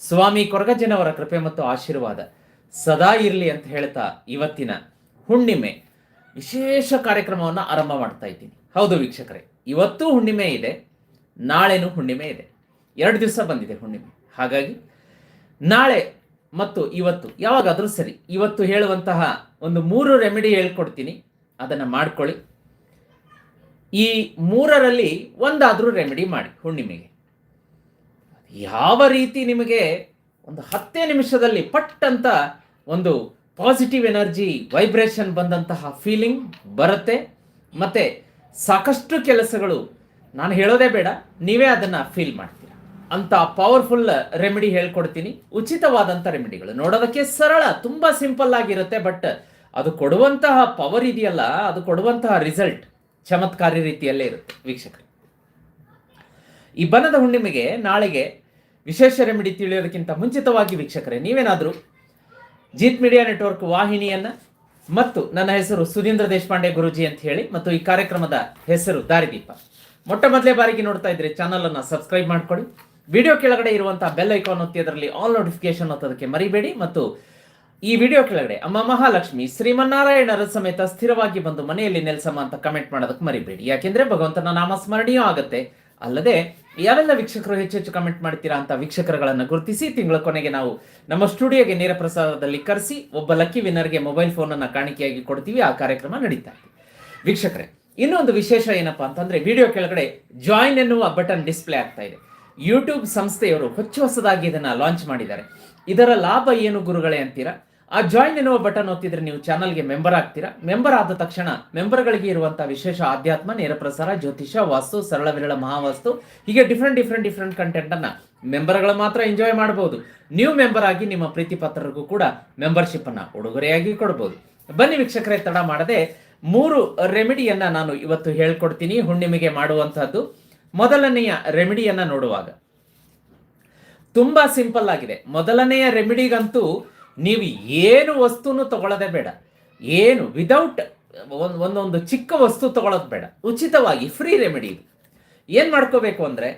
ಸ್ವಾಮಿ ಕೊರಗಜ್ಜನವರ ಕೃಪೆ ಮತ್ತು ಆಶೀರ್ವಾದ ಸದಾ ಇರಲಿ ಅಂತ ಹೇಳ್ತಾ ಇವತ್ತಿನ ಹುಣ್ಣಿಮೆ ವಿಶೇಷ ಕಾರ್ಯಕ್ರಮವನ್ನು ಆರಂಭ ಮಾಡ್ತಾ ಇದ್ದೀನಿ. ಹೌದು ವೀಕ್ಷಕರೇ, ಇವತ್ತು ಹುಣ್ಣಿಮೆ ಇದೆ, ನಾಳೆನೂ ಹುಣ್ಣಿಮೆ ಇದೆ. ಎರಡು ದಿವಸ ಬಂದಿದೆ ಹುಣ್ಣಿಮೆ. ಹಾಗಾಗಿ ನಾಳೆ ಮತ್ತು ಇವತ್ತು, ಯಾವಾಗಾದರೂ ಸರಿ, ಇವತ್ತು ಹೇಳುವಂತಹ ಒಂದು ಮೂರು ರೆಮಿಡಿ ಹೇಳ್ಕೊಡ್ತೀನಿ. ಅದನ್ನು ಮಾಡ್ಕೊಳ್ಳಿ. ಈ ಮೂರರಲ್ಲಿ ಒಂದಾದರೂ ರೆಮಿಡಿ ಮಾಡಿ ಹುಣ್ಣಿಮೆಗೆ. ಯಾವ ರೀತಿ ನಿಮಗೆ ಒಂದು ಹತ್ತೇ ನಿಮಿಷದಲ್ಲಿ ಪಟ್ ಅಂತ ಒಂದು ಪಾಸಿಟಿವ್ ಎನರ್ಜಿ ವೈಬ್ರೇಷನ್ ಬಂದಂತಹ ಫೀಲಿಂಗ್ ಬರುತ್ತೆ. ಮತ್ತೆ ಸಾಕಷ್ಟು ಕೆಲಸಗಳು, ನಾನು ಹೇಳೋದೇ ಬೇಡ, ನೀವೇ ಅದನ್ನ ಫೀಲ್ ಮಾಡ್ತೀರಾ. ಅಂತ ಪವರ್ಫುಲ್ ರೆಮಿಡಿ ಹೇಳ್ಕೊಡ್ತೀನಿ. ಉಚಿತವಾದಂಥ ರೆಮಿಡಿಗಳು ನೋಡೋದಕ್ಕೆ ಸರಳ, ತುಂಬಾ ಸಿಂಪಲ್ ಆಗಿರುತ್ತೆ ಬಟ್ ಅದು ಕೊಡುವಂತಹ ಪವರ್ ಇದೆಯಲ್ಲ, ಅದು ಕೊಡುವಂತಹ ರಿಸಲ್ಟ್ ಚಮತ್ಕಾರಿ ರೀತಿಯಲ್ಲೇ ಇರುತ್ತೆ, ವೀಕ್ಷಕರು. ಈ ಬನದ ಹುಣ್ಣಿಮೆಗೆ ನಾಳೆಗೆ ವಿಶೇಷ ರೆಮಿಡಿ ತಿಳಿಯೋದಕ್ಕಿಂತ ಮುಂಚಿತವಾಗಿ ವೀಕ್ಷಕರೇ, ನೀವೇನಾದರೂ ಜೀತ್ ಮೀಡಿಯಾ ನೆಟ್ವರ್ಕ್ ವಾಹಿನಿಯನ್ನ ಮತ್ತು ನನ್ನ ಹೆಸರು ಸುಧೀಂದ್ರ ದೇಶಪಾಂಡೆ ಗುರುಜಿ ಅಂತ ಹೇಳಿ ಮತ್ತು ಈ ಕಾರ್ಯಕ್ರಮದ ಹೆಸರು ದಾರಿದೀಪ. ಮೊಟ್ಟ ಮೊದಲೇ ಬಾರಿಗೆ ನೋಡ್ತಾ ಇದ್ರೆ ಚಾನಲನ್ನು ಸಬ್ಸ್ಕ್ರೈಬ್ ಮಾಡ್ಕೊಳ್ಳಿ. ವಿಡಿಯೋ ಕೆಳಗಡೆ ಇರುವಂತಹ ಬೆಲ್ ಐಕಾನ್ ಒತ್ತಿ ಅದರಲ್ಲಿ ಆಲ್ ನೋಟಿಫಿಕೇಶನ್ ಒತ್ತೋದಕ್ಕೆ ಮರಿಬೇಡಿ ಮತ್ತು ಈ ವಿಡಿಯೋ ಕೆಳಗಡೆ ಅಮ್ಮ ಮಹಾಲಕ್ಷ್ಮಿ, ಶ್ರೀಮನ್ನಾರಾಯಣರ ಸಮೇತ ಸ್ಥಿರವಾಗಿ ಬಂದು ಮನೆಯಲ್ಲಿ ನೆಲೆಸಮ್ಮ ಅಂತ ಕಮೆಂಟ್ ಮಾಡೋದಕ್ಕೆ ಮರಿಬೇಡಿ. ಯಾಕೆಂದ್ರೆ ಭಗವಂತನ ನಾಮ ಸ್ಮರಣೀಯ ಆಗುತ್ತೆ. ಅಲ್ಲದೆ ಯಾವೆಲ್ಲ ವೀಕ್ಷಕರು ಹೆಚ್ಚು ಹೆಚ್ಚು ಕಮೆಂಟ್ ಮಾಡ್ತೀರಾ ಅಂತ ವೀಕ್ಷಕರುಗಳನ್ನು ಗುರುತಿಸಿ ತಿಂಗಳ ಕೊನೆಗೆ ನಾವು ನಮ್ಮ ಸ್ಟುಡಿಯೋಗೆ ನೇರ ಪ್ರಸಾರದಲ್ಲಿ ಕರೆಸಿ ಒಬ್ಬ ಲಕ್ಕಿ ವಿನ್ನರ್ಗೆ ಮೊಬೈಲ್ ಫೋನ್ ಅನ್ನ ಕಾಣಿಕೆಯಾಗಿ ಕೊಡ್ತೀವಿ, ಆ ಕಾರ್ಯಕ್ರಮ ನಡೀತಾ ಇದೆ. ವೀಕ್ಷಕರೇ, ಇನ್ನೊಂದು ವಿಶೇಷ ಏನಪ್ಪಾ ಅಂತಂದ್ರೆ ವಿಡಿಯೋ ಕೆಳಗಡೆ ಜಾಯಿನ್ ಎನ್ನುವ ಬಟನ್ ಡಿಸ್ಪ್ಲೇ ಆಗ್ತಾ ಇದೆ. ಯೂಟ್ಯೂಬ್ ಸಂಸ್ಥೆಯವರು ಹೊಚ್ಚ ಹೊಸದಾಗಿ ಇದನ್ನ ಲಾಂಚ್ ಮಾಡಿದ್ದಾರೆ. ಇದರ ಲಾಭ ಏನು ಗುರುಗಳೇ ಅಂತೀರಾ? ಆ ಜಾಯಿನ್ ಎನ್ನುವ ಬಟನ್ ಒತ್ತಿದ್ರೆ ನೀವು ಚಾನಲ್ಗೆ ಮೆಂಬರ್ ಆಗ್ತೀರಾ? ಮೆಂಬರ್ ಆದ ತಕ್ಷಣ ಮೆಂಬರ್ಗಳಿಗೆ ಇರುವಂತಹ ವಿಶೇಷ ಆಧ್ಯಾತ್ಮ, ನೇರ ಪ್ರಸಾರ, ಜ್ಯೋತಿಷ, ವಾಸ್ತು, ಸರಳ ವಿರಳ ಮಹಾವಾಸ್ತು, ಹೀಗೆ ಡಿಫ್ರೆಂಟ್ ಡಿಫ್ರೆಂಟ್ ಡಿಫ್ರೆಂಟ್ ಕಂಟೆಂಟ್ ಅನ್ನ ಮೆಂಬರ್ಗಳು ಮಾತ್ರ ಎಂಜಾಯ್ ಮಾಡಬಹುದು ನೀವು ಮೆಂಬರ್ ಆಗಿ ನಿಮ್ಮ ಪ್ರೀತಿ ಪತ್ರರಿಗೂ ಕೂಡ ಮೆಂಬರ್ಶಿಪ್ ಅನ್ನ ಉಡುಗೊರೆಯಾಗಿ ಕೊಡಬಹುದು ಬನ್ನಿ ವೀಕ್ಷಕರೇ, ತಡ ಮಾಡದೆ ಮೂರು ರೆಮಿಡಿಯನ್ನ ನಾನು ಇವತ್ತು ಹೇಳ್ಕೊಡ್ತೀನಿ. ಹುಣ್ಣಿಮೆಗೆ ಮಾಡುವಂತಹದ್ದು. ಮೊದಲನೆಯ ರೆಮಿಡಿಯನ್ನ ನೋಡುವಾಗ. ತುಂಬಾ ಸಿಂಪಲ್ ಆಗಿದೆ. ಮೊದಲನೆಯ ರೆಮಿಡಿಗಂತೂ ನೀವು ಏನು ವಸ್ತುನು ತಗೊಳ್ಳೋದೆ ಬೇಡ. ಏನು ವಿದೌಟ್ ಒಂದು, ಒಂದೊಂದು ಚಿಕ್ಕ ವಸ್ತು ತಗೊಳ್ಳೋದು ಬೇಡ. ಉಚಿತವಾಗಿ ಫ್ರೀ ರೆಮಿಡಿ ಇದು. ಏನು ಮಾಡ್ಕೋಬೇಕು ಅಂದರೆ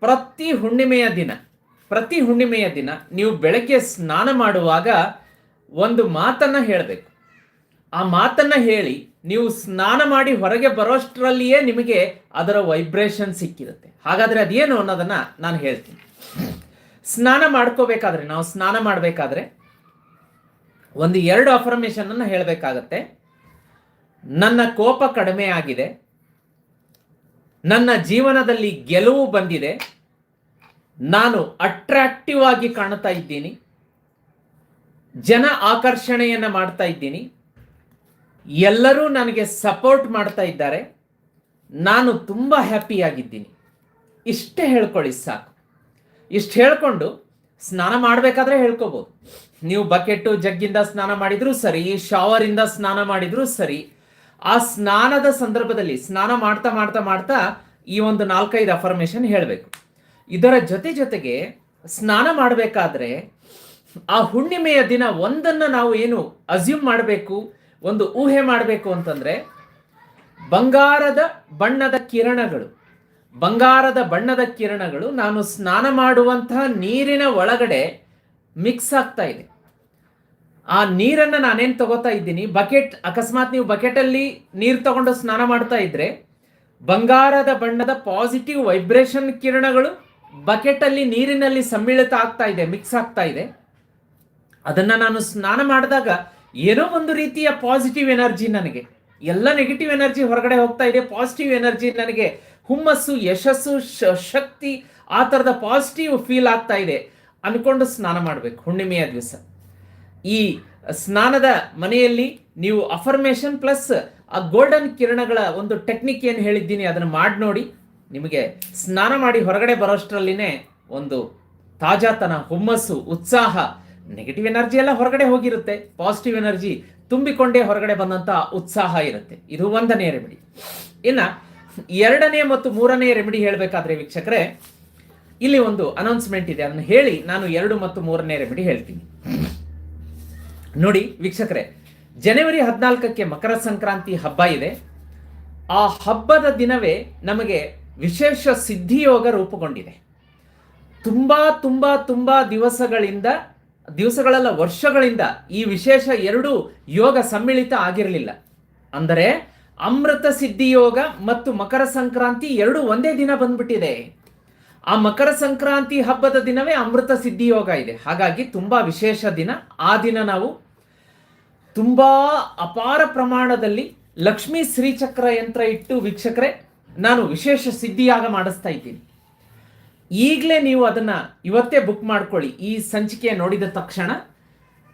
ಪ್ರತಿ ಹುಣ್ಣಿಮೆಯ ದಿನ, ಪ್ರತಿ ಹುಣ್ಣಿಮೆಯ ದಿನ ನೀವು ಬೆಳಗ್ಗೆ ಸ್ನಾನ ಮಾಡುವಾಗ ಒಂದು ಮಾತನ್ನು ಹೇಳಬೇಕು. ಆ ಮಾತನ್ನು ಹೇಳಿ ನೀವು ಸ್ನಾನ ಮಾಡಿ ಹೊರಗೆ ಬರೋಷ್ಟರಲ್ಲಿಯೇ ನಿಮಗೆ ಅದರ ವೈಬ್ರೇಷನ್ ಸಿಕ್ಕಿರುತ್ತೆ. ಹಾಗಾದರೆ ಅದೇನು ಅನ್ನೋದನ್ನು ನಾನು ಹೇಳ್ತೀನಿ. ಸ್ನಾನ ಮಾಡ್ಕೋಬೇಕಾದ್ರೆ, ನಾವು ಸ್ನಾನ ಮಾಡಬೇಕಾದ್ರೆ ಒಂದು ಎರಡು ಅಫರ್ಮೇಷನ್ ಅನ್ನು ಹೇಳಬೇಕಾಗತ್ತೆ. ನನ್ನ ಕೋಪ ಕಡಿಮೆ ಆಗಿದೆ. ನನ್ನ ಜೀವನದಲ್ಲಿ ಗೆಲುವು ಬಂದಿದೆ. ನಾನು ಅಟ್ರಾಕ್ಟಿವ್ ಆಗಿ ಕಾಣ್ತಾ ಇದ್ದೀನಿ. ಜನ ಆಕರ್ಷಣೆಯನ್ನು ಮಾಡ್ತಾ ಇದ್ದೀನಿ. ಎಲ್ಲರೂ ನನಗೆ ಸಪೋರ್ಟ್ ಮಾಡ್ತಾ ಇದ್ದಾರೆ. ನಾನು ತುಂಬ ಹ್ಯಾಪಿಯಾಗಿದ್ದೀನಿ ಇಷ್ಟೇ ಹೇಳ್ಕೊಳ್ಳಿ ಸಾಕು. ಇಷ್ಟು ಹೇಳ್ಕೊಂಡು ಸ್ನಾನ ಮಾಡಬೇಕಾದ್ರೆ ಹೇಳ್ಕೋಬೋದು. ನೀವು ಬಕೆಟ್ಟು ಜಗ್ಗಿಂದ ಸ್ನಾನ ಮಾಡಿದ್ರು ಸರಿ ಶವರಿಂದ ಸ್ನಾನ ಮಾಡಿದ್ರು ಸರಿ, ಆ ಸ್ನಾನದ ಸಂದರ್ಭದಲ್ಲಿ ಸ್ನಾನ ಮಾಡ್ತಾ ಮಾಡ್ತಾ ಮಾಡ್ತಾ ಈ ಒಂದು ನಾಲ್ಕೈದು ಅಫರ್ಮೇಷನ್ ಹೇಳಬೇಕು. ಇದರ ಜೊತೆ ಜೊತೆಗೆ ಸ್ನಾನ ಮಾಡಬೇಕಾದ್ರೆ ಆ ಹುಣ್ಣಿಮೆಯ ದಿನ ಒಂದನ್ನ ನಾವು ಏನು ಅಸ್ಯೂಮ್ ಮಾಡಬೇಕು, ಒಂದು ಊಹೆ ಮಾಡಬೇಕು ಅಂತಂದ್ರೆ ಬಂಗಾರದ ಬಣ್ಣದ ಕಿರಣಗಳು, ಬಂಗಾರದ ಬಣ್ಣದ ಕಿರಣಗಳು ನಾನು ಸ್ನಾನ ಮಾಡುವಂತಹ ನೀರಿನ ಒಳಗಡೆ ಮಿಕ್ಸ್ ಆಗ್ತಾ ಇದೆ. ಆ ನೀರನ್ನ ನಾನೇನು ತಗೋತಾ ಇದ್ದೀನಿ, ಬಕೆಟ್, ಅಕಸ್ಮಾತ್ ನೀವು ಬಕೆಟಲ್ಲಿ ನೀರು ತಗೊಂಡು ಸ್ನಾನ ಮಾಡ್ತಾ ಇದ್ರೆ, ಬಂಗಾರದ ಬಣ್ಣದ ಪಾಸಿಟಿವ್ ವೈಬ್ರೇಷನ್ ಕಿರಣಗಳು ಬಕೆಟಲ್ಲಿ ನೀರಿನಲ್ಲಿ ಸಮ್ಮಿಳಿತ ಆಗ್ತಾ ಇದೆ ಮಿಕ್ಸ್ ಆಗ್ತಾ ಇದೆ. ಅದನ್ನ ನಾನು ಸ್ನಾನ ಮಾಡಿದಾಗ ಏನೋ ಒಂದು ರೀತಿಯ ಪಾಸಿಟಿವ್ ಎನರ್ಜಿ ನನಗೆ, ಎಲ್ಲ ನೆಗೆಟಿವ್ ಎನರ್ಜಿ ಹೊರಗಡೆ ಹೋಗ್ತಾ ಇದೆ ಪಾಸಿಟಿವ್ ಎನರ್ಜಿ ನನಗೆ ಹುಮ್ಮಸ್ಸು, ಯಶಸ್ಸು ಶಕ್ತಿ, ಆ ಥರದ ಪಾಸಿಟಿವ್ ಫೀಲ್ ಆಗ್ತಾ ಇದೆ. ಅನ್ಕೊಂಡು ಸ್ನಾನ ಮಾಡಬೇಕು, ಹುಣ್ಣಿಮೆಯ ದಿವಸ. ಈ ಸ್ನಾನದ ಮನೆಯಲ್ಲಿ ನೀವು ಅಫರ್ಮೇಷನ್ ಪ್ಲಸ್ ಆ ಗೋಲ್ಡನ್ ಕಿರಣಗಳ ಒಂದು ಟೆಕ್ನಿಕ್ ಏನು ಹೇಳಿದ್ದೀನಿ ಅದನ್ನು ಮಾಡಿ ನೋಡಿ. ನಿಮಗೆ ಸ್ನಾನ ಮಾಡಿ ಹೊರಗಡೆ ಬರೋಷ್ಟರಲ್ಲಿನೇ ಒಂದು ತಾಜಾತನ, ಹುಮ್ಮಸ್ಸು, ಉತ್ಸಾಹ ನೆಗೆಟಿವ್ ಎನರ್ಜಿ ಎಲ್ಲ ಹೊರಗಡೆ ಹೋಗಿರುತ್ತೆ. ಪಾಸಿಟಿವ್ ಎನರ್ಜಿ ತುಂಬಿಕೊಂಡೇ ಹೊರಗಡೆ ಬಂದಂಥ ಉತ್ಸಾಹ ಇರುತ್ತೆ. ಇದು ಒಂದನೇ ರೆಮಿಡಿ ಇನ್ನ ಎರಡನೇ ಮತ್ತು ಮೂರನೇ ರೆಮಿಡಿ ಹೇಳಬೇಕಾದ್ರೆ ವೀಕ್ಷಕರೇ ಇಲ್ಲಿ ಒಂದು ಅನೌನ್ಸ್ಮೆಂಟ್ ಇದೆ. ಅದನ್ನು ಹೇಳಿ ನಾನು ಎರಡು ಮತ್ತು ಮೂರನೇ ರೆಮಿಡಿ ಹೇಳ್ತೀನಿ. ನೋಡಿ, ವೀಕ್ಷಕರೇ, ಜನವರಿ ಹದಿನಾಲ್ಕಕ್ಕೆ ಮಕರ ಸಂಕ್ರಾಂತಿ ಹಬ್ಬ ಇದೆ. ಆ ಹಬ್ಬದ ದಿನವೇ ನಮಗೆ ವಿಶೇಷ ಸಿದ್ಧಿಯೋಗ ರೂಪುಗೊಂಡಿದೆ. ತುಂಬ ತುಂಬ ತುಂಬ ದಿವಸಗಳಿಂದ, ದಿವಸಗಳಲ್ಲ, ವರ್ಷಗಳಿಂದ ಈ ವಿಶೇಷ ಎರಡು ಯೋಗ ಸಮ್ಮಿಳಿತ ಆಗಿರಲಿಲ್ಲ. ಅಂದರೆ ಅಮೃತ ಸಿದ್ಧಿಯೋಗ ಮತ್ತು ಮಕರ ಸಂಕ್ರಾಂತಿ ಎರಡು ಒಂದೇ ದಿನ ಬಂದ್ಬಿಟ್ಟಿದೆ. ಆ ಮಕರ ಸಂಕ್ರಾಂತಿ ಹಬ್ಬದ ದಿನವೇ ಅಮೃತ ಸಿದ್ಧಿ ಯೋಗ ಇದೆ. ಹಾಗಾಗಿ ತುಂಬಾ ವಿಶೇಷ ದಿನ. ಆ ದಿನ ನಾವು ತುಂಬಾ ಅಪಾರ ಪ್ರಮಾಣದಲ್ಲಿ ಲಕ್ಷ್ಮೀ ಶ್ರೀಚಕ್ರ ಯಂತ್ರ ಇಟ್ಟು ವೀಕ್ಷಕರೇ, ನಾನು ವಿಶೇಷ ಸಿದ್ಧಿಯಾಗ ಮಾಡಿಸ್ತಾ ಇದ್ದೀನಿ. ಈಗಲೇ ನೀವು ಅದನ್ನು ಇವತ್ತೇ ಬುಕ್ ಮಾಡ್ಕೊಳ್ಳಿ. ಈ ಸಂಚಿಕೆ ನೋಡಿದ ತಕ್ಷಣ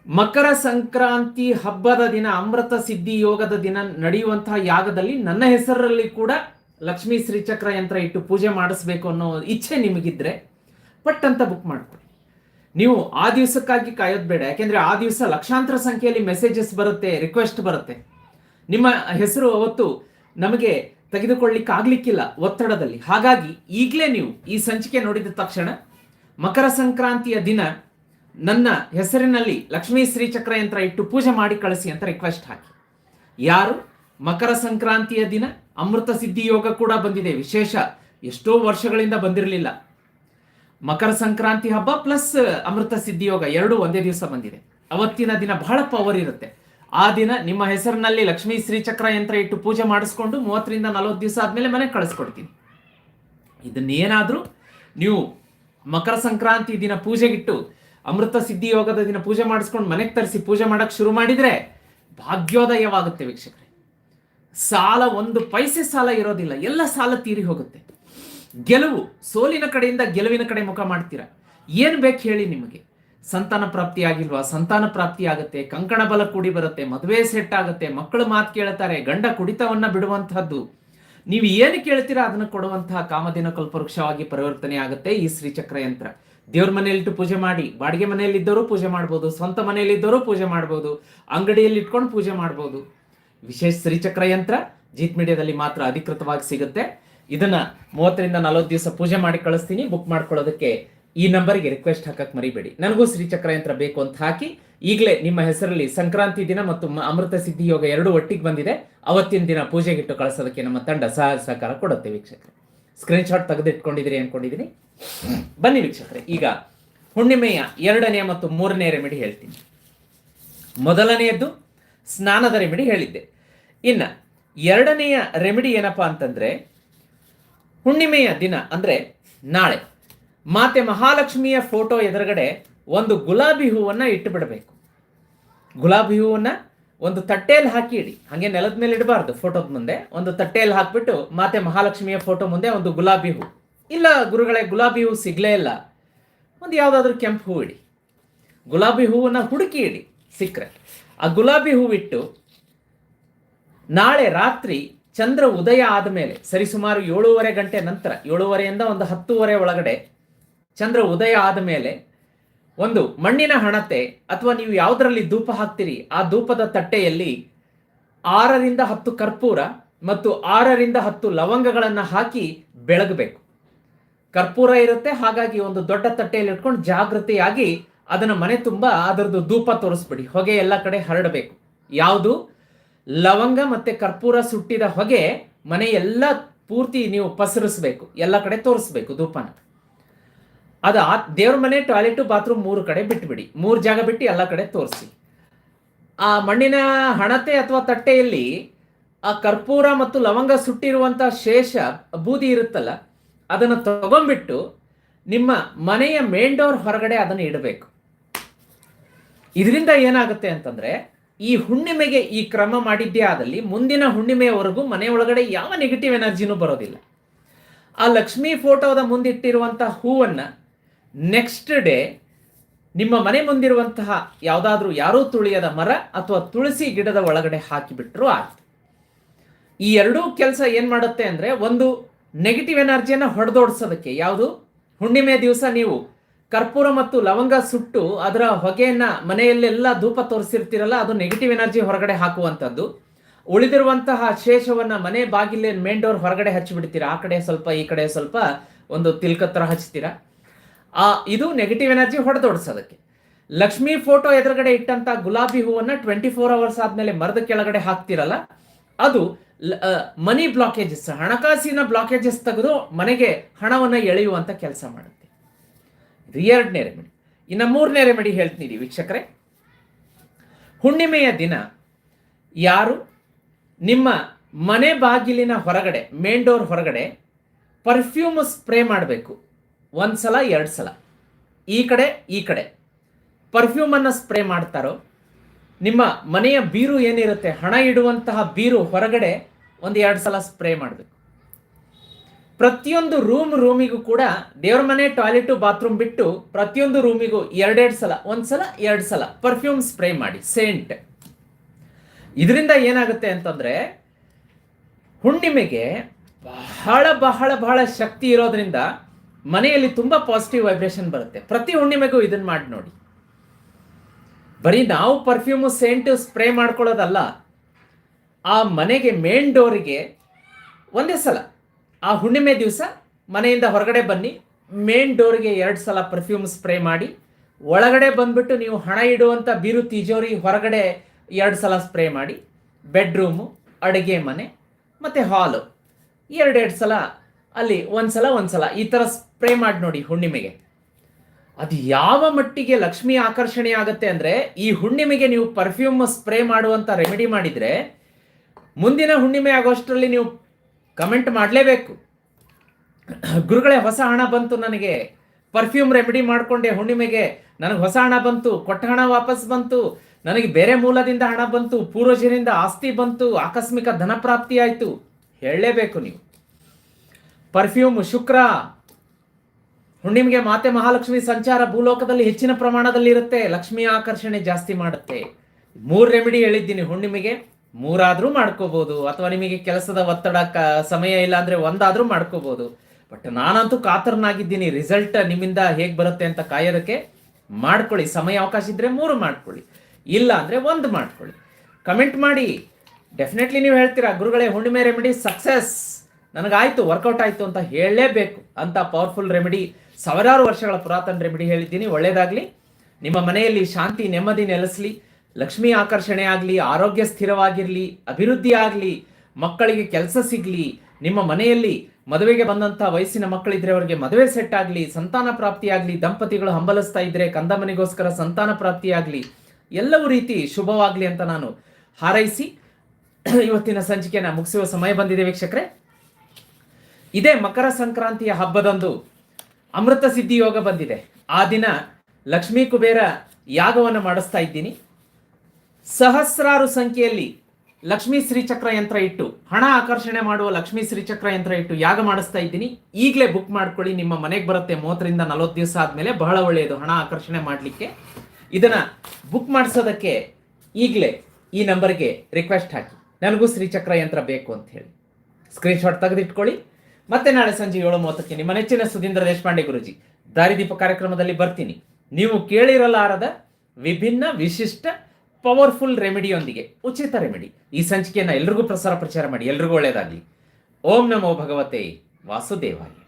ಮಕರ ಸಂಕ್ರಾಂತಿ ಹಬ್ಬದ ದಿನ, ಅಮೃತ ಸಿದ್ಧಿ ಯೋಗದ ದಿನ ನಡೆಯುವಂತಹ ಯಾಗದಲ್ಲಿ ನನ್ನ ಹೆಸರಲ್ಲಿ ಕೂಡ ಲಕ್ಷ್ಮೀ ಶ್ರೀಚಕ್ರ ಯಂತ್ರ ಇಟ್ಟು ಪೂಜೆ ಮಾಡಿಸ್ಬೇಕು ಅನ್ನೋ ಇಚ್ಛೆ ನಿಮಗಿದ್ರೆ ಪಟ್ ಅಂತ ಬುಕ್ ಮಾಡ್ಕೊಳ್ಳಿ. ನೀವು ಆ ದಿವಸಕ್ಕಾಗಿ ಕಾಯೋದು ಬೇಡ. ಯಾಕೆಂದ್ರೆ ಆ ದಿವಸ ಲಕ್ಷಾಂತರ ಸಂಖ್ಯೆಯಲ್ಲಿ ಮೆಸೇಜಸ್ ಬರುತ್ತೆ ರಿಕ್ವೆಸ್ಟ್ ಬರುತ್ತೆ. ನಿಮ್ಮ ಹೆಸರು ಅವತ್ತು ನಮಗೆ ತೆಗೆದುಕೊಳ್ಳಿಕ್ಕೆ ಆಗ್ಲಿಕ್ಕಿಲ್ಲ ಒತ್ತಡದಲ್ಲಿ. ಹಾಗಾಗಿ ಈಗಲೇ ನೀವು ಈ ಸಂಚಿಕೆ ನೋಡಿದ ತಕ್ಷಣ ಮಕರ ಸಂಕ್ರಾಂತಿಯ ದಿನ ನನ್ನ ಹೆಸರಿನಲ್ಲಿ ಲಕ್ಷ್ಮೀ ಶ್ರೀಚಕ್ರ ಯಂತ್ರ ಇಟ್ಟು ಪೂಜೆ ಮಾಡಿ ಕಳಿಸಿ ಅಂತ ರಿಕ್ವೆಸ್ಟ್ ಹಾಕಿ. ಯಾರು? ಮಕರ ಸಂಕ್ರಾಂತಿಯ ದಿನ ಅಮೃತ ಸಿದ್ಧಿ ಯೋಗ ಕೂಡ ಬಂದಿದೆ. ವಿಶೇಷ ಎಷ್ಟೋ ವರ್ಷಗಳಿಂದ ಬಂದಿರಲಿಲ್ಲ. ಮಕರ ಸಂಕ್ರಾಂತಿ ಹಬ್ಬ ಪ್ಲಸ್ ಅಮೃತ ಸಿದ್ಧಿ ಯೋಗ ಎರಡು ಒಂದೇ ದಿವಸ ಬಂದಿದೆ. ಅವತ್ತಿನ ದಿನ ಬಹಳ ಪವರ್ ಇರುತ್ತೆ. ಆ ದಿನ ನಿಮ್ಮ ಹೆಸರಿನಲ್ಲಿ ಲಕ್ಷ್ಮೀ ಶ್ರೀಚಕ್ರ ಯಂತ್ರ ಇಟ್ಟು ಪೂಜೆ ಮಾಡಿಸ್ಕೊಂಡು ಮೂವತ್ತರಿಂದ ನಲವತ್ತು ದಿವಸ ಆದ್ಮೇಲೆ ಮನೆಗೆ ಕಳಿಸ್ಕೊಡ್ತೀನಿ. ಇದನ್ನೇನಾದ್ರೂ ನೀವು ಮಕರ ಸಂಕ್ರಾಂತಿ ದಿನ ಪೂಜೆಗಿಟ್ಟು ಅಮೃತ ಸಿದ್ಧಿ ಯೋಗದ ದಿನ ಪೂಜೆ ಮಾಡಿಸ್ಕೊಂಡು ಮನೆಗೆ ತರಿಸಿ ಪೂಜೆ ಮಾಡಕ್ ಶುರು ಮಾಡಿದ್ರೆ ಭಾಗ್ಯೋದಯವಾಗುತ್ತೆ ವೀಕ್ಷಕರೇ. ಸಾಲ, ಒಂದು ಪೈಸೆ ಸಾಲ ಇರೋದಿಲ್ಲ. ಎಲ್ಲ ಸಾಲ ತೀರಿ ಹೋಗುತ್ತೆ. ಗೆಲುವು, ಸೋಲಿನ ಕಡೆಯಿಂದ ಗೆಲುವಿನ ಕಡೆ ಮುಖ ಮಾಡ್ತೀರಾ? ಏನ್ ಬೇಕು ಹೇಳಿ ನಿಮಗೆ? ಸಂತಾನ ಪ್ರಾಪ್ತಿ ಆಗಿಲ್ವಾ? ಸಂತಾನ ಪ್ರಾಪ್ತಿ ಆಗುತ್ತೆ, ಕಂಕಣ ಬಲ ಕೂಡಿ ಬರುತ್ತೆ, ಮದುವೆ ಸೆಟ್ ಆಗುತ್ತೆ, ಮಕ್ಕಳು ಮಾತು ಕೇಳ್ತಾರೆ, ಗಂಡ ಕುಡಿತವನ್ನ ಬಿಡುವಂತಹದ್ದು. ನೀವು ಏನು ಕೇಳ್ತೀರಾ ಅದನ್ನು ಕೊಡುವಂತಹ ಕಾಮದಿನ ಕಲ್ಪವೃಕ್ಷವಾಗಿ ಪರಿವರ್ತನೆ ಆಗುತ್ತೆ ಈ ಶ್ರೀಚಕ್ರ ಯಂತ್ರ. ದೇವ್ರ ಮನೆಯಲ್ಲಿಟ್ಟು ಪೂಜೆ ಮಾಡಿ, ಬಾಡಿಗೆ ಮನೆಯಲ್ಲಿ ಇದ್ದವರು ಪೂಜೆ ಮಾಡ್ಬೋದು, ಸ್ವಂತ ಮನೆಯಲ್ಲಿ ಇದ್ದವರು ಪೂಜೆ ಮಾಡ್ಬೋದು ಅಂಗಡಿಯಲ್ಲಿ ಇಟ್ಕೊಂಡು ಪೂಜೆ ಮಾಡ್ಬೋದು. ವಿಶೇಷ ಶ್ರೀಚಕ್ರ ಯಂತ್ರ ಜೀತ್ ಮೀಡಿಯಾದಲ್ಲಿ ಮಾತ್ರ ಅಧಿಕೃತವಾಗಿ ಸಿಗುತ್ತೆ. ಇದನ್ನ ಮೂವತ್ತರಿಂದ ನಲವತ್ತು ದಿವಸ ಪೂಜೆ ಮಾಡಿ ಕಳಿಸ್ತೀನಿ ಬುಕ್ ಮಾಡ್ಕೊಳ್ಳೋದಕ್ಕೆ ಈ ನಂಬರ್ಗೆ ರಿಕ್ವೆಸ್ಟ್ ಹಾಕಕ್ಕೆ ಮರಿಬೇಡಿ. ನನಗೂ ಶ್ರೀಚಕ್ರ ಯಂತ್ರ ಬೇಕು ಅಂತ ಹಾಕಿ, ಈಗಲೇ ನಿಮ್ಮ ಹೆಸರಲ್ಲಿ ಸಂಕ್ರಾಂತಿ ದಿನ ಮತ್ತು ಅಮೃತ ಸಿದ್ಧಿ ಯೋಗ ಎರಡು ಒಟ್ಟಿಗೆ ಬಂದಿದೆ. ಅವತ್ತಿನ ದಿನ ಪೂಜೆಗಿಟ್ಟು ಕಳಿಸೋದಕ್ಕೆ ನಮ್ಮ ತಂಡ ಸಹ ಸಹಕಾರ ಕೊಡುತ್ತೆ ವೀಕ್ಷಕರೇ. ಸ್ಕ್ರೀನ್ ಶಾಟ್ ತೆಗೆದಿಟ್ಕೊಂಡಿದ್ದೀರಿ ಅನ್ಕೊಂಡಿದ್ದೀನಿ. ಬನ್ನಿ ವೀಕ್ಷಕರೇ, ಈಗ ಹುಣ್ಣಿಮೆಯ ಎರಡನೆಯ ಮತ್ತು ಮೂರನೇ ರೆಮಿಡಿ ಹೇಳ್ತೀನಿ. ಮೊದಲನೆಯದ್ದು ಸ್ನಾನದ ರೆಮಿಡಿ ಹೇಳಿದ್ದೆ. ಇನ್ನ ಎರಡನೆಯ ರೆಮಿಡಿ ಏನಪ್ಪ ಅಂತಂದ್ರೆ ಹುಣ್ಣಿಮೆಯ ದಿನ ಅಂದ್ರೆ ನಾಳೆ. ಮಾತೆ ಮಹಾಲಕ್ಷ್ಮಿಯ ಫೋಟೋ ಎದುರುಗಡೆ ಒಂದು ಗುಲಾಬಿ ಹೂವನ್ನ ಇಟ್ಟು ಬಿಡಬೇಕು. ಗುಲಾಬಿ ಹೂವನ್ನ ಒಂದು ತಟ್ಟೆಯಲ್ಲಿ ಹಾಕಿ ಇಡಿ. ಹಾಗೆ ನೆಲದ ಮೇಲೆ ಇಡಬಾರ್ದು ಫೋಟೋದ ಮುಂದೆ. ಒಂದು ತಟ್ಟೆಯಲ್ಲಿ ಹಾಕಿಬಿಟ್ಟು ಮಾತೆ ಮಹಾಲಕ್ಷ್ಮಿಯ ಫೋಟೋ ಮುಂದೆ ಒಂದು ಗುಲಾಬಿ ಹೂ. ಇಲ್ಲ ಗುರುಗಳೇ, ಗುಲಾಬಿ ಹೂ ಸಿಗ್ಲೇ ಇಲ್ಲ. ಒಂದು ಯಾವುದಾದ್ರೂ ಕೆಂಪು ಹೂ ಇಡಿ. ಗುಲಾಬಿ ಹೂವನ್ನ ಹುಡುಕಿ ಇಡಿ ಸಿಕ್ಕರೆ ಆ ಗುಲಾಬಿ ಹೂವಿಟ್ಟು ನಾಳೆ ರಾತ್ರಿ ಚಂದ್ರ ಉದಯ ಆದಮೇಲೆ ಸರಿಸುಮಾರು ಏಳೂವರೆ ಗಂಟೆ ನಂತರ, ಏಳೂವರೆಯಿಂದ ಒಂದು ಹತ್ತೂವರೆ ಒಳಗಡೆ ಚಂದ್ರ ಉದಯ ಆದ ಮೇಲೆ ಒಂದು ಮಣ್ಣಿನ ಹಣತೆ ಅಥವಾ ನೀವು ಯಾವುದರಲ್ಲಿ ಧೂಪ ಹಾಕ್ತೀರಿ, ಆ ಧೂಪದ ತಟ್ಟೆಯಲ್ಲಿ ಆರರಿಂದ ಹತ್ತು ಕರ್ಪೂರ ಮತ್ತು ಆರರಿಂದ ಹತ್ತು ಲವಂಗಗಳನ್ನು ಹಾಕಿ ಬೆಳಗಬೇಕು. ಕರ್ಪೂರ ಇರುತ್ತೆ, ಹಾಗಾಗಿ ಒಂದು ದೊಡ್ಡ ತಟ್ಟೆಯಲ್ಲಿ ಇಟ್ಕೊಂಡು ಜಾಗೃತಿಯಾಗಿ ಅದನ್ನು ಮನೆ ತುಂಬ ಅದರದ್ದು ಧೂಪ ತೋರಿಸ್ಬಿಡಿ, ಹೊಗೆ ಎಲ್ಲ ಕಡೆ ಹರಡಬೇಕು. ಯಾವುದು? ಲವಂಗ ಮತ್ತೆ ಕರ್ಪೂರ ಸುಟ್ಟಿದ ಹೊಗೆ ಮನೆ ಎಲ್ಲ ಪೂರ್ತಿ ನೀವು ಪಸರಿಸ್ಬೇಕು, ಎಲ್ಲ ಕಡೆ ತೋರಿಸ್ಬೇಕು ಧೂಪನ. ಅದು ಆ ದೇವ್ರ ಮನೆ, ಟಾಯ್ಲೆಟು, ಬಾತ್ರೂಮ್ ಮೂರು ಕಡೆ ಬಿಟ್ಬಿಡಿ. ಮೂರು ಜಾಗ ಬಿಟ್ಟು ಎಲ್ಲ ಕಡೆ ತೋರಿಸಿ. ಆ ಮಣ್ಣಿನ ಹಣತೆ ಅಥವಾ ತಟ್ಟೆಯಲ್ಲಿ ಆ ಕರ್ಪೂರ ಮತ್ತು ಲವಂಗ ಸುಟ್ಟಿರುವಂಥ ಶೇಷ, ಬೂದಿ ಇರುತ್ತಲ್ಲ, ಅದನ್ನು ತಗೊಂಡ್ಬಿಟ್ಟು ನಿಮ್ಮ ಮನೆಯ ಮೇನ್ ಡೋರ್ ಹೊರಗಡೆ ಅದನ್ನು ಇಡಬೇಕು. ಇದರಿಂದ ಏನಾಗುತ್ತೆ ಅಂತಂದ್ರೆ ಈ ಹುಣ್ಣಿಮೆಗೆ ಈ ಕ್ರಮ ಮಾಡಿದ್ದೇ ಆದಲ್ಲಿ ಮುಂದಿನ ಹುಣ್ಣಿಮೆಯವರೆಗೂ ಮನೆ ಒಳಗಡೆ ಯಾವ ನೆಗೆಟಿವ್ ಎನರ್ಜಿನೂ ಬರೋದಿಲ್ಲ. ಆ ಲಕ್ಷ್ಮೀ ಫೋಟೋದ ಮುಂದಿಟ್ಟಿರುವಂತಹ ಹೂವನ್ನು ನೆಕ್ಸ್ಟ್ ಡೇ ನಿಮ್ಮ ಮನೆ ಮುಂದಿರುವಂತಹ ಯಾವುದಾದ್ರೂ ಯಾರೂ ತುಳಿಯದ ಮರ ಅಥವಾ ತುಳಸಿ ಗಿಡದ ಒಳಗಡೆ ಹಾಕಿಬಿಟ್ರು ಆಯ್ತು. ಈ ಎರಡೂ ಕೆಲಸ ಏನು ಮಾಡುತ್ತೆ ಅಂದ್ರೆ ಒಂದು ನೆಗೆಟಿವ್ ಎನರ್ಜಿಯನ್ನು ಹೊಡೆದೋಡ್ಸೋದಕ್ಕೆ ಯಾವುದು? ಹುಣ್ಣಿಮೆ ದಿವಸ ನೀವು ಕರ್ಪೂರ ಮತ್ತು ಲವಂಗ ಸುಟ್ಟು ಅದರ ಹೊಗೆಯನ್ನ ಮನೆಯಲ್ಲೆಲ್ಲ ಧೂಪ ತೋರಿಸಿರ್ತೀರಲ್ಲ, ಅದು ನೆಗೆಟಿವ್ ಎನರ್ಜಿ ಹೊರಗಡೆ ಹಾಕುವಂಥದ್ದು. ಉಳಿದಿರುವಂತಹ ಶೇಷವನ್ನ ಮನೆ ಬಾಗಿಲೇ ಮೇನ್ ಡೋರ್ ಹೊರಗಡೆ ಹಚ್ಚಿಬಿಡ್ತೀರಾ? ಆ ಕಡೆ ಸ್ವಲ್ಪ, ಈ ಕಡೆ ಸ್ವಲ್ಪ ಒಂದು ತಿಲ್ಕತ್ರ ಹಚ್ತೀರಾ? ಆ, ಇದು ನೆಗೆಟಿವ್ ಎನರ್ಜಿ ಹೊಡೆದೊಡ್ಸೋದಕ್ಕೆ. ಲಕ್ಷ್ಮಿ ಫೋಟೋ ಎದುರುಗಡೆ ಇಟ್ಟಂತ ಗುಲಾಬಿ ಹೂವನ್ನ ಟ್ವೆಂಟಿ ಫೋರ್ ಅವರ್ಸ್ ಆದ್ಮೇಲೆ ಮರದ ಕೆಳಗಡೆ ಹಾಕ್ತಿರಲ್ಲ, ಅದು ಮನಿ ಬ್ಲಾಕೇಜಸ್ ಹಣಕಾಸಿನ ಬ್ಲಾಕೇಜಸ್ ತೆಗೆದು ಮನೆಗೆ ಹಣವನ್ನು ಎಳೆಯುವಂತ ಕೆಲಸ ಮಾಡುತ್ತೆ. ಇದು ಎರಡನೇ ರೆಮಿಡಿ ಇನ್ನು ಮೂರನೇ ರೆಮಿಡಿ ಹೇಳ್ತೀನಿ ವೀಕ್ಷಕರೇ. ಹುಣ್ಣಿಮೆಯ ದಿನ ಯಾರು ನಿಮ್ಮ ಮನೆ ಬಾಗಿಲಿನ ಹೊರಗಡೆ ಮೇನ್ ಡೋರ್ ಹೊರಗಡೆ ಪರ್ಫ್ಯೂಮ್ ಸ್ಪ್ರೇ ಮಾಡಬೇಕು. ಒಂದು ಸಲ, ಎರಡು ಸಲ. ಈ ಕಡೆ ಈ ಕಡೆ. ಪರ್ಫ್ಯೂಮನ್ನು ಸ್ಪ್ರೇ ಮಾಡ್ತಾರೋ, ನಿಮ್ಮ ಮನೆಯ ಬೀರು ಏನಿರುತ್ತೆ, ಹಣ ಇಡುವಂತಹ ಬೀರು ಹೊರಗಡೆ ಒಂದು ಎರಡು ಸಲ ಸ್ಪ್ರೇ ಮಾಡಬೇಕು. ಪ್ರತಿಯೊಂದು ರೂಮ್ ರೂಮಿಗೂ ಕೂಡ ದೇವ್ರ ಮನೆ ಟಾಯ್ಲೆಟು ಬಾತ್ರೂಮ್ ಬಿಟ್ಟು ಪ್ರತಿಯೊಂದು ರೂಮಿಗೂ ಎರಡೆರಡು ಸಲ, ಒಂದು ಸಲ, ಎರಡು ಸಲ ಪರ್ಫ್ಯೂಮ್ ಸ್ಪ್ರೇ ಮಾಡಿ ಸೇಂಟ್ ಇದರಿಂದ ಏನಾಗುತ್ತೆ ಅಂತಂದ್ರೆ ಹುಣ್ಣಿಮೆಗೆ ಬಹಳ ಬಹಳ ಬಹಳ ಶಕ್ತಿ ಇರೋದ್ರಿಂದ ಮನೆಯಲ್ಲಿ ತುಂಬಾ ಪಾಸಿಟಿವ್ ವೈಬ್ರೇಷನ್ ಬರುತ್ತೆ. ಪ್ರತಿ ಹುಣ್ಣಿಮೆಗೂ ಇದನ್ನ ಮಾಡಿ ನೋಡಿ. ಬರೀ ನಾವು ಪರ್ಫ್ಯೂಮು ಸೇಂಟು ಸ್ಪ್ರೇ ಮಾಡ್ಕೊಳ್ಳೋದಲ್ಲ, ಆ ಮನೆಗೆ ಮೇನ್ ಡೋರಿಗೆ ಒಂದೇ ಸಲ ಆ ಹುಣ್ಣಿಮೆ ದಿವಸ ಮನೆಯಿಂದ ಹೊರಗಡೆ ಬನ್ನಿ. ಮೇನ್ ಡೋರ್ಗೆ ಎರಡು ಸಲ ಪರ್ಫ್ಯೂಮ್ ಸ್ಪ್ರೇ ಮಾಡಿ. ಒಳಗಡೆ ಬಂದ್ಬಿಟ್ಟು ನೀವು ಹಣ ಇಡುವಂಥ ಬೀರು ತಿಜೋರಿ ಹೊರಗಡೆ ಎರಡು ಸಲ ಸ್ಪ್ರೇ ಮಾಡಿ. ಬೆಡ್ರೂಮು ಅಡುಗೆ ಮನೆ, ಮತ್ತು ಹಾಲು ಎರಡೆರಡು ಸಲ ಅಲ್ಲಿ ಒಂದು ಸಲ ಒಂದು ಸಲ ಈ ಥರ ಸ್ಪ್ರೇ ಮಾಡಿ ನೋಡಿ ಹುಣ್ಣಿಮೆಗೆ. ಅದು ಯಾವ ಮಟ್ಟಿಗೆ ಲಕ್ಷ್ಮಿ ಆಕರ್ಷಣೆ ಆಗುತ್ತೆ ಅಂದರೆ ಈ ಹುಣ್ಣಿಮೆಗೆ ನೀವು ಪರ್ಫ್ಯೂಮ್ ಸ್ಪ್ರೇ ಮಾಡುವಂಥ ರೆಮಿಡಿ ಮಾಡಿದರೆ ಮುಂದಿನ ಹುಣ್ಣಿಮೆ ಆಗೋಷ್ಟರಲ್ಲಿ ನೀವು ಕಮೆಂಟ್ ಮಾಡಲೇಬೇಕು. ಗುರುಗಳೇ, ಹೊಸ ಹಣ ಬಂತು ನನಗೆ. ಪರ್ಫ್ಯೂಮ್ ರೆಮಿಡಿ ಮಾಡಿಕೊಂಡೆ, ಹುಣ್ಣಿಮೆಗೆ. ನನಗೆ ಹೊಸ ಹಣ ಬಂತು, ಕೊಟ್ಟ ಹಣ ವಾಪಸ್ ಬಂತು. ನನಗೆ ಬೇರೆ ಮೂಲದಿಂದ ಹಣ ಬಂತು, ಪೂರ್ವಜರಿಂದ ಆಸ್ತಿ ಬಂತು, ಆಕಸ್ಮಿಕ ಧನ ಪ್ರಾಪ್ತಿ ಆಯಿತು. ಹೇಳಲೇಬೇಕು ನೀವು. ಪರ್ಫ್ಯೂಮ್ ಶುಕ್ರ. ಹುಣ್ಣಿಮೆಗೆ ಮಾತೆ ಮಹಾಲಕ್ಷ್ಮಿ ಸಂಚಾರ ಭೂಲೋಕದಲ್ಲಿ ಹೆಚ್ಚಿನ ಪ್ರಮಾಣದಲ್ಲಿ ಇರುತ್ತೆ ಲಕ್ಷ್ಮಿ ಆಕರ್ಷಣೆ ಜಾಸ್ತಿ ಮಾಡುತ್ತೆ. ಮೂರು ರೆಮಿಡಿ ಹೇಳಿದ್ದೀನಿ ಹುಣ್ಣಿಮೆಗೆ. ಮೂರಾದ್ರೂ ಮಾಡ್ಕೋಬಹುದು ಅಥವಾ ನಿಮಗೆ ಕೆಲಸದ ಒತ್ತಡ ಕ, ಸಮಯ ಇಲ್ಲ ಅಂದ್ರೆ ಒಂದಾದ್ರೂ ಮಾಡ್ಕೋಬಹುದು ಬಟ್ ನಾನಂತೂ ಕಾತರನಾಗಿದ್ದೀನಿ ರಿಸಲ್ಟ್ ನಿಮ್ಮಿಂದ ಹೇಗೆ ಬರುತ್ತೆ ಅಂತ ಕಾಯೋದಕ್ಕೆ ಮಾಡ್ಕೊಳ್ಳಿ. ಸಮಯ ಅವಕಾಶ ಇದ್ರೆ ಮೂರು ಮಾಡ್ಕೊಳ್ಳಿ, ಇಲ್ಲ ಅಂದ್ರೆ ಒಂದು ಮಾಡ್ಕೊಳ್ಳಿ. ಕಮೆಂಟ್ ಮಾಡಿ. ಡೆಫಿನೆಟ್ಲಿ ನೀವು ಹೇಳ್ತೀರಾ, ಗುರುಗಳೇ, ಹುಣ್ಣಿಮೆ ರೆಮಿಡಿ ಸಕ್ಸಸ್ ನನಗಾಯ್ತು ವರ್ಕೌಟ್ ಆಯ್ತು ಅಂತ ಹೇಳಲೇಬೇಕು. ಅಂತ ಪವರ್ಫುಲ್ ರೆಮಿಡಿ ಸಾವಿರಾರು ವರ್ಷಗಳ ಪುರಾತನ ರೆಮಿಡಿ ಹೇಳಿದ್ದೀನಿ. ಒಳ್ಳೇದಾಗ್ಲಿ. ನಿಮ್ಮ ಮನೆಯಲ್ಲಿ ಶಾಂತಿ, ನೆಮ್ಮದಿ ನೆಲೆಸಲಿ. ಲಕ್ಷ್ಮಿ ಆಕರ್ಷಣೆ ಆಗಲಿ, ಆರೋಗ್ಯ ಸ್ಥಿರವಾಗಿರಲಿ, ಅಭಿವೃದ್ಧಿ ಆಗಲಿ, ಮಕ್ಕಳಿಗೆ ಕೆಲಸ ಸಿಗಲಿ, ನಿಮ್ಮ ಮನೆಯಲ್ಲಿ ಮದುವೆಗೆ ಬಂದಂಥ ವಯಸ್ಸಿನ ಮಕ್ಕಳಿದ್ರೆ ಅವರಿಗೆ ಮದುವೆ ಸೆಟ್ ಆಗಲಿ, ಸಂತಾನ ಪ್ರಾಪ್ತಿ ಆಗಲಿ, ದಂಪತಿಗಳು ಹಂಬಲಿಸ್ತಾ ಇದ್ರೆ ಕಂದ ಮನೆಗೋಸ್ಕರ ಸಂತಾನ ಪ್ರಾಪ್ತಿ ಆಗಲಿ, ಎಲ್ಲವೂ ರೀತಿ ಶುಭವಾಗಲಿ ಅಂತ ನಾನು ಹಾರೈಸಿ ಇವತ್ತಿನ ಸಂಚಿಕೆನ ಮುಗಿಸುವ ಸಮಯ ಬಂದಿದೆ ವೀಕ್ಷಕರೇ. ಇದೇ ಮಕರ ಸಂಕ್ರಾಂತಿಯ ಹಬ್ಬದಂದು ಅಮೃತ ಸಿದ್ಧಿ ಯೋಗ ಬಂದಿದೆ. ಆ ದಿನ ಲಕ್ಷ್ಮೀ ಕುಬೇರ ಯಾಗವನ್ನು ಮಾಡಿಸ್ತಾ ಇದ್ದೀನಿ. ಸಹಸ್ರಾರು ಸಂಖ್ಯೆಯಲ್ಲಿ ಲಕ್ಷ್ಮೀ ಶ್ರೀಚಕ್ರ ಯಂತ್ರ ಇಟ್ಟು, ಹಣ ಆಕರ್ಷಣೆ ಮಾಡುವ ಲಕ್ಷ್ಮೀ ಶ್ರೀಚಕ್ರ ಯಂತ್ರ ಇಟ್ಟು ಯಾಗ ಮಾಡಿಸ್ತಾ ಇದ್ದೀನಿ. ಈಗಲೇ ಬುಕ್ ಮಾಡ್ಕೊಳ್ಳಿ, ನಿಮ್ಮ ಮನೆಗೆ ಬರುತ್ತೆ ಮೂವತ್ತರಿಂದ ನಲವತ್ತು ದಿವಸ ಆದಮೇಲೆ ಬಹಳ ಒಳ್ಳೆಯದು, ಹಣ ಆಕರ್ಷಣೆ ಮಾಡಲಿಕ್ಕೆ. ಇದನ್ನು ಬುಕ್ ಮಾಡಿಸೋದಕ್ಕೆ ಈಗಲೇ ಈ ನಂಬರ್ಗೆ ರಿಕ್ವೆಸ್ಟ್ ಹಾಕಿ. ನನಗೂ ಶ್ರೀಚಕ್ರ ಯಂತ್ರ ಬೇಕು ಅಂತ ಹೇಳಿ. ಸ್ಕ್ರೀನ್ಶಾಟ್ ತೆಗೆದಿಟ್ಕೊಳ್ಳಿ. ಮತ್ತೆ ನಾಳೆ ಸಂಜೆ ಏಳು ಮೂವತ್ತಕ್ಕೆ ನಿಮ್ಮ ನೆಚ್ಚಿನ ಸುಧೀಂದ್ರ ದೇಶಪಾಂಡೆ ಗುರುಜಿ ದಾರಿದೀಪ ಕಾರ್ಯಕ್ರಮದಲ್ಲಿ ಬರ್ತೀನಿ. ನೀವು ಕೇಳಿರಲಾರದ ವಿಭಿನ್ನ, ವಿಶಿಷ್ಟ ಪವರ್ಫುಲ್ ರೆಮಿಡಿಯೊಂದಿಗೆ ಉಚಿತ ರೆಮಿಡಿ. ಈ ಸಂಚಿಕೆಯನ್ನು ಎಲ್ರಿಗೂ ಪ್ರಸಾರ, ಪ್ರಚಾರ ಮಾಡಿ, ಎಲ್ರಿಗೂ ಒಳ್ಳೆಯದಾಗಲಿ ಓಂ ನಮೋ ಭಗವತೆ ವಾಸುದೇವಾಯ.